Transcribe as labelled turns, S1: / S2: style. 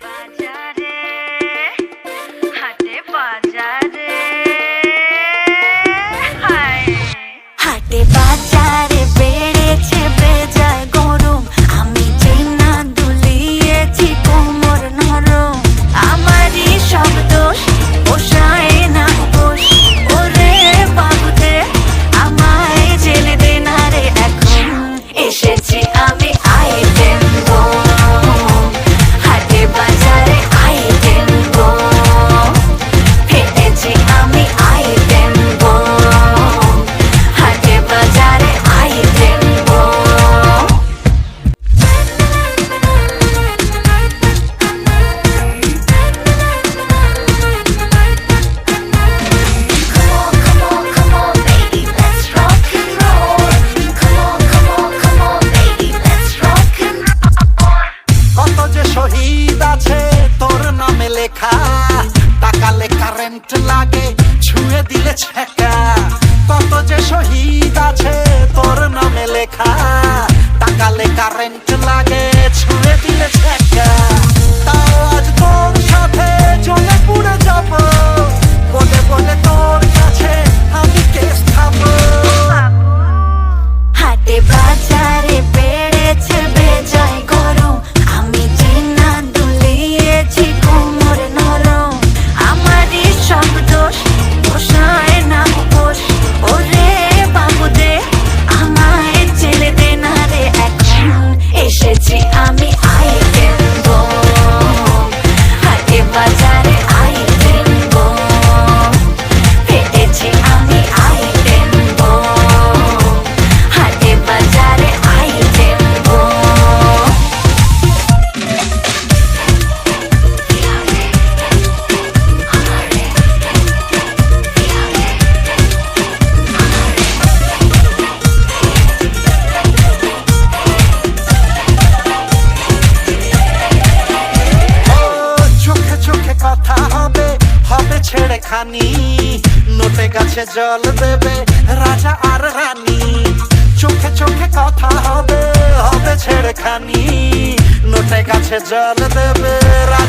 S1: pacar লেখা তাকালে current লাগে। Poxa, ছেড়ে খানি নোটে গাছে জল দেবে রাজা আর রানী। চোখে চোখে কথা হবে হবে ছেড়ে খানি নোটে গাছে জল দেবে রাজা